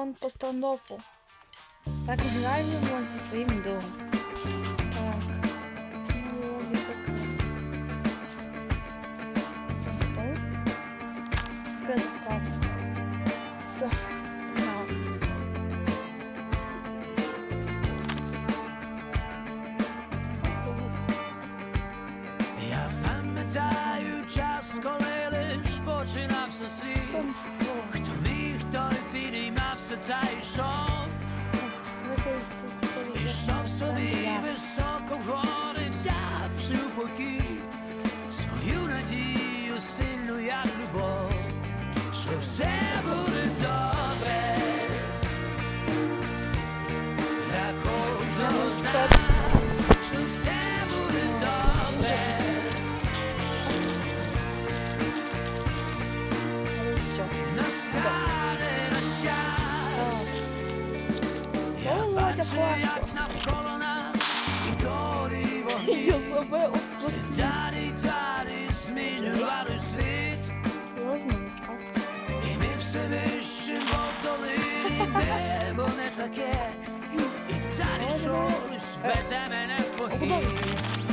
он постанову. Так граємо зі своїм другом. Так. Ну, не стол. Клас. Все. Я пам'ятаю час, коли лиш починався світ. Та йшов. Ішов собі високо вгори, взявши у похід свою надію сильну, як любов, що все буде добре. Для кожного з нас, що все Jaka płaszczo. Józefę usłyszał. Rozmanka. I my przewyższymy w dolinie, bo nie takie. I dalej szło, swetemene w pochyleniu.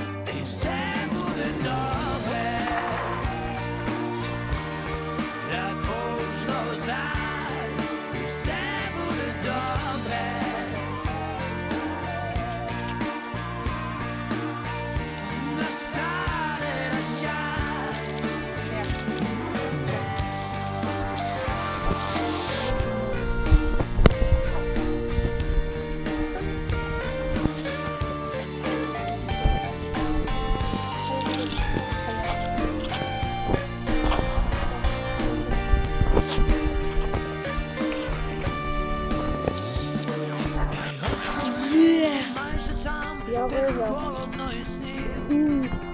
Я холодно і сніг,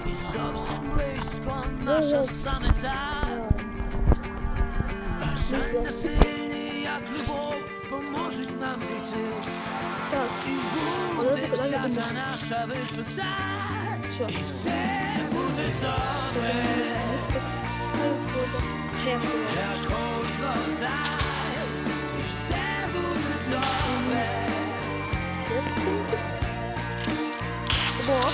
і зовсім близько наша саме та. Бажання сильні, як любов, поможуть нам дійти. Так, І Але закидання буде. наша висота. І все буде добре. Для кожного з О!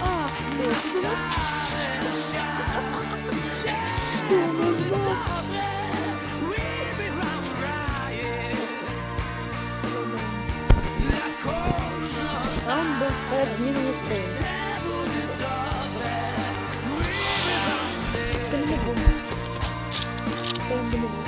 А, що? Стане наш час. Що назад? We'll be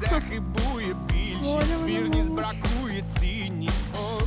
Це хибує більшість, вірність бракує цінність up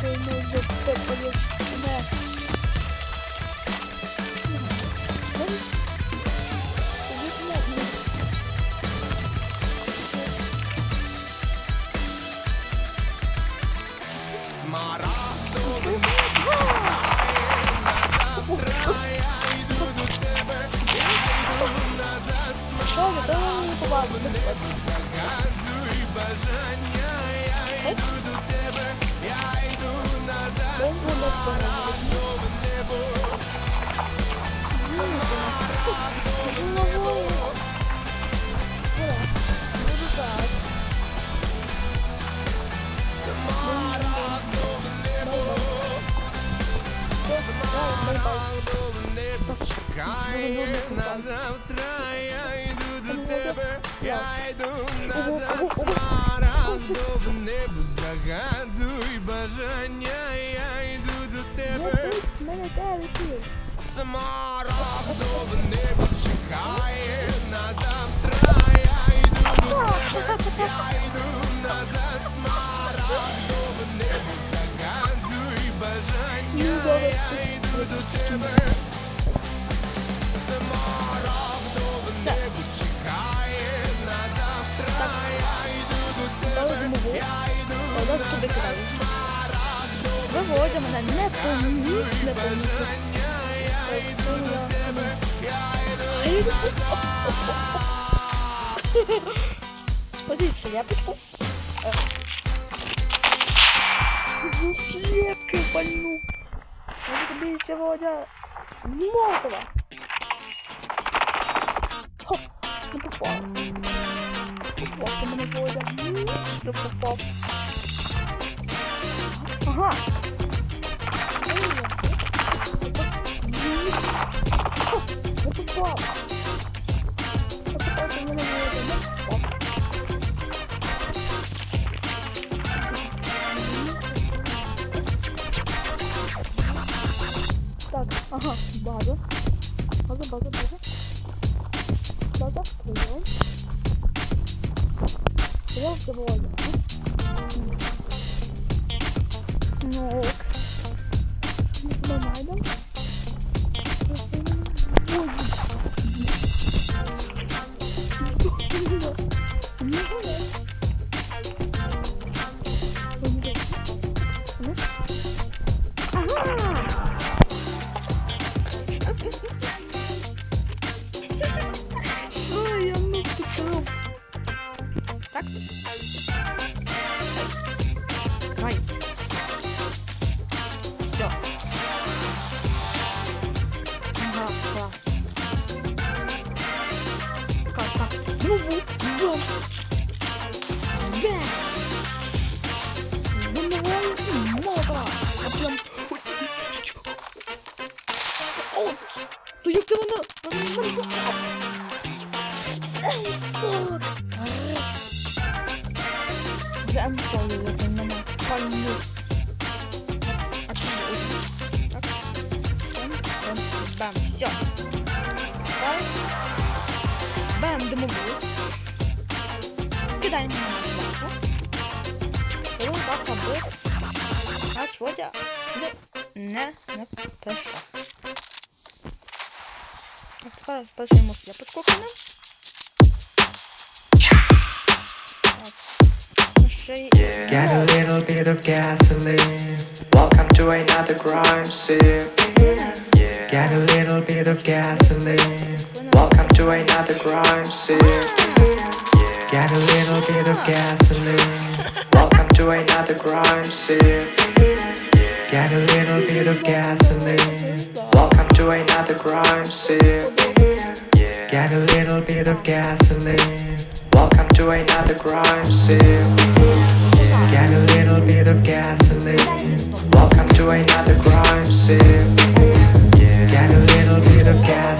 Ти може попадеш не. Смарагдове небо чекає на Знову. Смарагдове небо чекає на завтра, я йду до тебе, я йду назад, смарагдове небо, загадуй бажання, я йду до тебе. Смарагдове небо чекає на завтра, я йду до тебе, я йду Солдат туди кидаю. Виводя мене не Hayır. Смотрите, я пошел. Слепкой больну. Может быть, сегодня мокро. Хоп, не попал. Попал, мне сегодня не попал. Ага. Tak, aha, bazı. Bazı, bazı, bazı. Bazı koyuyorum. Biraz da bu oldu. Yok. Normalde. 이렇게 다니는 아까 뭐 근데 Get a little bit of gasoline. Welcome to another crime scene. Get a little bit of gasoline. Welcome to another crime scene. Get a little bit of gasoline. Welcome to another crime scene. Get a little bit of gasoline. Welcome to another crime scene. Get a little bit of gasoline. Welcome to another crime scene. Get a little bit of gasoline. Welcome to another crime scene. Get a little bit of gasoline.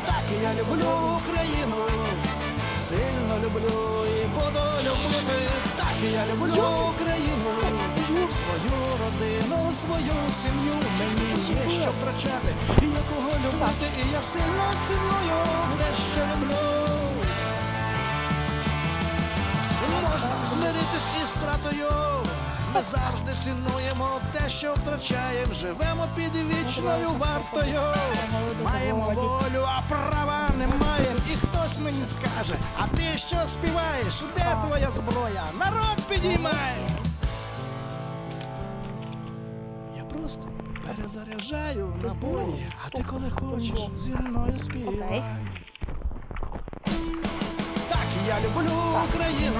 Я люблю Україну. Сильно люблю і буду любити. Так я люблю Україну. Свою родину, свою сім'ю. Мені є що втрачати, і є кого любити. І я сильно ціную те, що люблю. Не можна змиритись із втратою. Ми завжди цінуємо те, що втрачаємо. Живемо під вічною вартою. Маємо волю, а права не маємо. І хтось мені скаже, а ти що співаєш? Де твоя зброя? Народ підіймає. Я просто перезаряджаю набої, а ти коли хочеш зі мною співай. Так, я люблю Україну.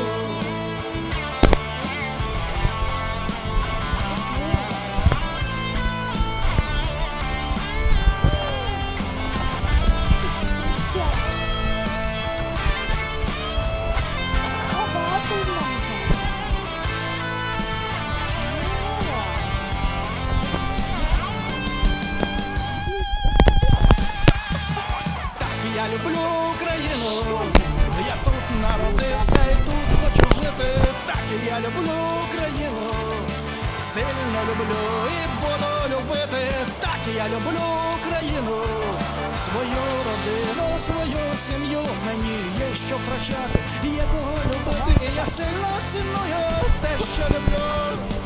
Я люблю Україну. Сильно люблю і буду любити. Так, я люблю Україну. Свою родину, свою сім'ю. Мені є що втрачати, є кого любити. Я сильно ціную те, що люблю.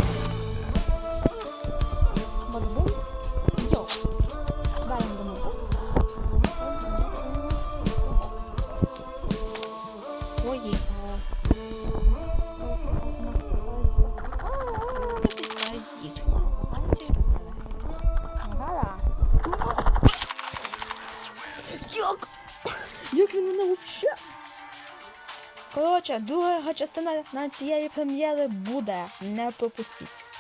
Друга частина на цієї прем'єри буде. Не пропустіть.